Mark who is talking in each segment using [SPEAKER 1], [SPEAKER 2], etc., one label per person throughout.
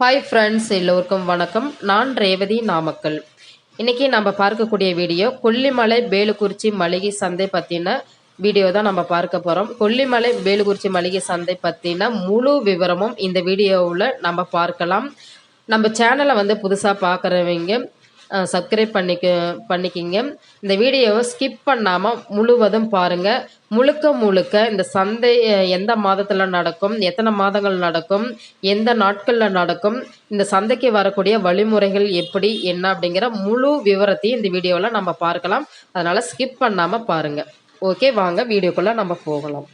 [SPEAKER 1] Hi friends எல்லோருக்கும் வணக்கம். நான் ரேவதி நாமக்கல். இன்றைக்கி நம்ம பார்க்கக்கூடிய வீடியோ கொல்லிமலை வேலுக்குறிச்சி மளிகை சந்தை பற்றின வீடியோ தான் நம்ம பார்க்க போகிறோம் கொல்லிமலை வேலுக்குறிச்சி மளிகை சந்தை பற்றின முழு விவரமும் இந்த வீடியோவில் நம்ம பார்க்கலாம். நம்ம சேனலை வந்து புதுசாக பார்க்குறவங்க சப்ஸ்கிரைப் பண்ணிக்க பண்ணிக்கிங்க. இந்த வீடியோவை ஸ்கிப் பண்ணாமல் முழுவதும் பாருங்கள் முழுக்க முழுக்க இந்த சந்தை எந்த மாதத்தில் நடக்கும் எத்தனை மாதங்கள் நடக்கும் எந்த நாட்களில் நடக்கும் இந்த சந்தைக்கு வரக்கூடிய வழிமுறைகள் எப்படி என்ன அப்படிங்கிற முழு விவரத்தையும் இந்த வீடியோவில் நம்ம பார்க்கலாம். அதனால் ஸ்கிப் பண்ணாமல் பாருங்கள் ஓகே வாங்க வீடியோக்குள்ளே நம்ம போகலாம்.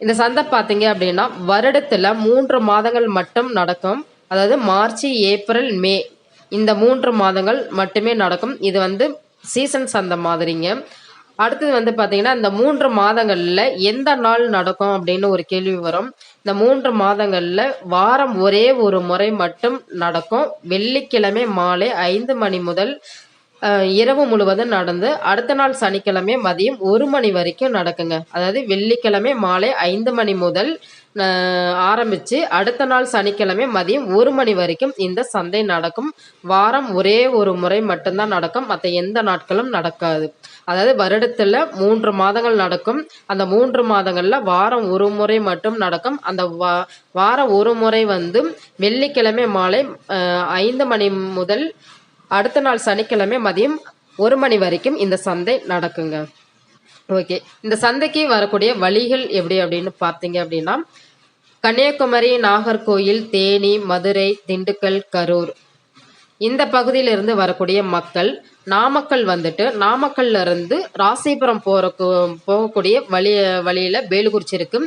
[SPEAKER 1] இந்த சந்தை பார்த்தீங்க அப்படின்னா வருடத்தில் மூன்று மாதங்கள் மட்டும் நடக்கும். அதாவது மார்ச் ஏப்ரல் மே இந்த மூன்று மாதங்கள் மட்டுமே நடக்கும். இது வந்து சீசன்ஸ் அந்த மாதிரிங்க. அடுத்தது வந்து பார்த்தீங்கன்னா இந்த மூன்று மாதங்களில் எந்த நாள் நடக்கும் அப்படின்னு ஒரு கேள்வி வரும். இந்த மூன்று மாதங்களில் வாரம் ஒரே ஒரு முறை மட்டும் நடக்கும். வெள்ளிக்கிழமை மாலை ஐந்து மணி முதல் இரவு முழுவதும் நடந்து அடுத்த நாள் சனிக்கிழமை மதியம் ஒரு மணி வரைக்கும் நடக்குங்க. அதாவது வெள்ளிக்கிழமை மாலை ஐந்து மணி முதல் ஆரம்பித்து அடுத்த நாள் சனிக்கிழமை மதியம் ஒரு மணி வரைக்கும் இந்த சந்தை நடக்கும். வாரம் ஒரே ஒரு முறை மட்டும்தான் நடக்கும். மற்ற எந்த நாட்களும் நடக்காது. அதாவது வருடத்தில் மூன்று மாதங்கள் நடக்கும். அந்த மூன்று மாதங்களில் வாரம் ஒரு முறை மட்டும் நடக்கும். அந்த வா வாரம் ஒரு முறை வந்து வெள்ளிக்கிழமை மாலை ஐந்து மணி முதல் அடுத்த நாள் சனிக்கிழமை மதியம் ஒரு மணி வரைக்கும் இந்த சந்தை நடக்குங்க. ஓகே. இந்த சந்தைக்கு வரக்கூடிய வழிகள் எப்படி அப்படின்னு பார்த்தீங்க அப்படின்னா கன்னியாகுமரி நாகர்கோயில் தேனி மதுரை திண்டுக்கல் கரூர். இந்த பகுதியிலிருந்து வரக்கூடிய மக்கள் நாமக்கல் வந்துட்டு நாமக்கல்ல இருந்து ராசிபுரம் போற போகக்கூடிய வழி வழியில பேலுக்குறிச்சி இருக்கு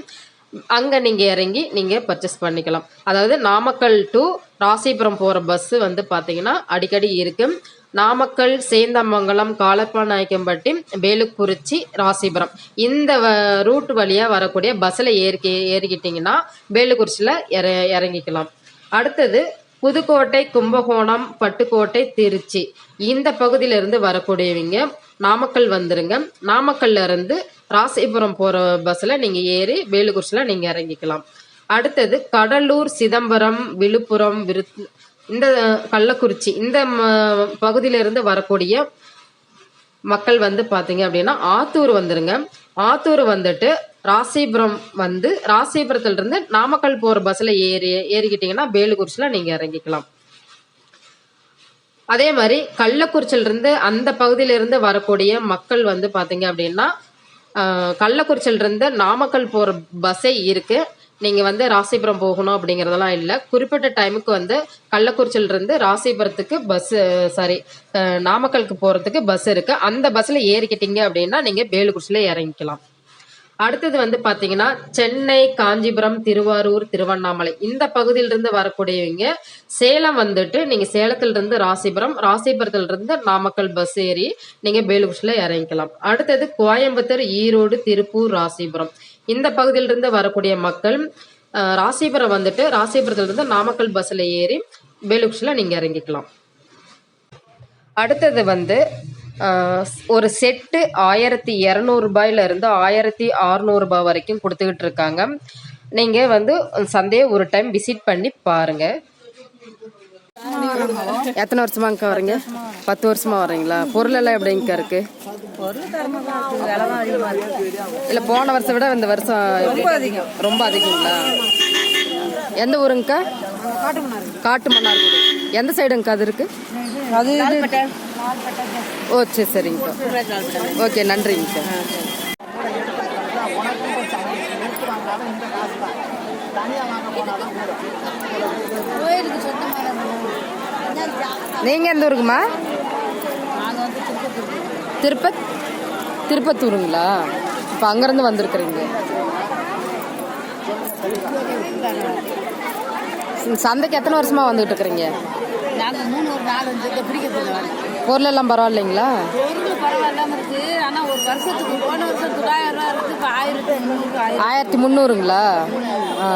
[SPEAKER 1] அங்கே நீங்கள் இறங்கி நீங்கள் பர்ச்சேஸ் பண்ணிக்கலாம். அதாவது நாமக்கல் டு ராசிபுரம் போகிற பஸ்ஸு வந்து பார்த்திங்கன்னா அடிக்கடி இருக்குது நாமக்கல் சேந்தமங்கலம் காலப்பநாயக்கம்பட்டி வேலுக்குறிச்சி ராசிபுரம். இந்த வ- ரூட் வழியாக வரக்கூடிய பஸ்ஸில் ஏறி ஏறிக்கிட்டிங்கன்னா வேலுக்குறிச்சியில் இற இறங்கிக்கலாம். அடுத்தது புதுக்கோட்டை கும்பகோணம் பட்டுக்கோட்டை திருச்சி. இந்த பகுதியிலிருந்து வரக்கூடியவங்க நாமக்கல் வந்துருங்க. நாமக்கல்ல இருந்து ராசிபுரம் போகிற பஸ்ஸில் நீங்கள் ஏறி வேலுக்குறிச்சியில் நீங்கள் இறங்கிக்கலாம். அடுத்தது கடலூர் சிதம்பரம் விழுப்புரம் விருத் இந்த கள்ளக்குறிச்சி இந்த ம- பகுதியிலிருந்து வரக்கூடிய மக்கள் வந்து பார்த்தீங்க அப்படின்னா ஆத்தூர் வந்துருங்க. ஆத்தூர் வந்துட்டு ராசிபுரம் வந்து ராசிபுரத்துல இருந்து நாமக்கல் போகிற பஸ்ஸில் ஏறி ஏறிக்கிட்டிங்கன்னா பேலுக்குறிச்சியில் நீங்கள் இறங்கிக்கலாம். அதே மாதிரி கள்ளக்குறிச்சியில இருந்து அந்த பகுதியில இருந்து வரக்கூடிய மக்கள் வந்து பாத்தீங்க அப்படின்னா ஆஹ், இருந்து நாமக்கல் போற பஸ்ஸே இருக்கு. நீங்க வந்து ராசிபுரம் போகணும் அப்படிங்கறதெல்லாம் இல்ல. குறிப்பிட்ட டைமுக்கு வந்து கள்ளக்குறிச்சியில இருந்து ராசிபுரத்துக்கு பஸ் சாரி நாமக்கலுக்கு போறதுக்கு பஸ் இருக்கு. அந்த பஸ்ல ஏறிக்கிட்டீங்க அப்படின்னா நீங்க பேலுக்குறிச்சியில இறங்கிக்கலாம். அடுத்தது வந்து பாத்தீங்கன்னா சென்னை காஞ்சிபுரம் திருவாரூர் திருவண்ணாமலை. இந்த பகுதியிலிருந்து வரக்கூடியவங்க சேலம் வந்துட்டு நீங்க சேலத்துல இருந்து ராசிபுரம் ராசிபுரத்துல இருந்து நாமக்கல் பஸ் ஏறி நீங்க பேலுகுஷில இறங்கிக்கலாம். அடுத்தது கோயம்புத்தூர் ஈரோடு திருப்பூர் ராசிபுரம். இந்த பகுதியிலிருந்து வரக்கூடிய மக்கள் ராசிபுரம் வந்துட்டு ராசிபுரத்துல இருந்து நாமக்கல் பஸ்ல ஏறி பேலுகுஷில நீங்க இறங்கிக்கலாம். அடுத்தது வந்து ஒரு செட்டு ஆயிரத்தி இரநூறுபாயில இருந்து ஆயிரத்தி அறநூறுபா வரைக்கும் கொடுத்துக்கிட்டு இருக்காங்க. நீங்கள் வந்து சந்தையை ஒரு டைம் விசிட் பண்ணி பாருங்க. எத்தனை வருஷமாங்கக்கா வரீங்க? பத்து வருஷமா வரீங்களா? பொருள் எல்லாம் எப்படிங்கக்கா இருக்கு? இல்லை போன வருஷம் விட இந்த வருஷம். ரொம்ப அதிகங்களா? எந்த ஊருங்கக்கா? காட்டு மன்னார்குடி. எந்த சைடுங்கக்கா அது இருக்கு?
[SPEAKER 2] அது
[SPEAKER 1] ஓ சரி சரிங்க சார் ஓகே
[SPEAKER 2] நன்றிங்க சார்
[SPEAKER 1] நீங்கள் எந்த ஊருக்குமா
[SPEAKER 2] திருப்ப
[SPEAKER 1] திருப்பத் திருப்பத்தூருங்களா? இப்போ அங்கேருந்து வந்திருக்கிறீங்க. சந்தைக்கு எத்தனை வருஷமா வந்துட்டு இருக்கிறீங்க?
[SPEAKER 2] நாங்கள் மூணு ஒரு நாலு பிடிக்கிறது வேலை
[SPEAKER 1] பொருள் எல்லாம் பரவாயில்லைங்களா?
[SPEAKER 2] பொருள் பரவாயில்லாம இருக்கு. ஆனால் ஒரு வருஷத்துக்கு போன வருஷம் தொள்ளாயிரம் ரூபா இருக்கு. ஆயிரத்தி முந்நூறு
[SPEAKER 1] ஆயிரத்தி முந்நூறுங்களா? ஆ.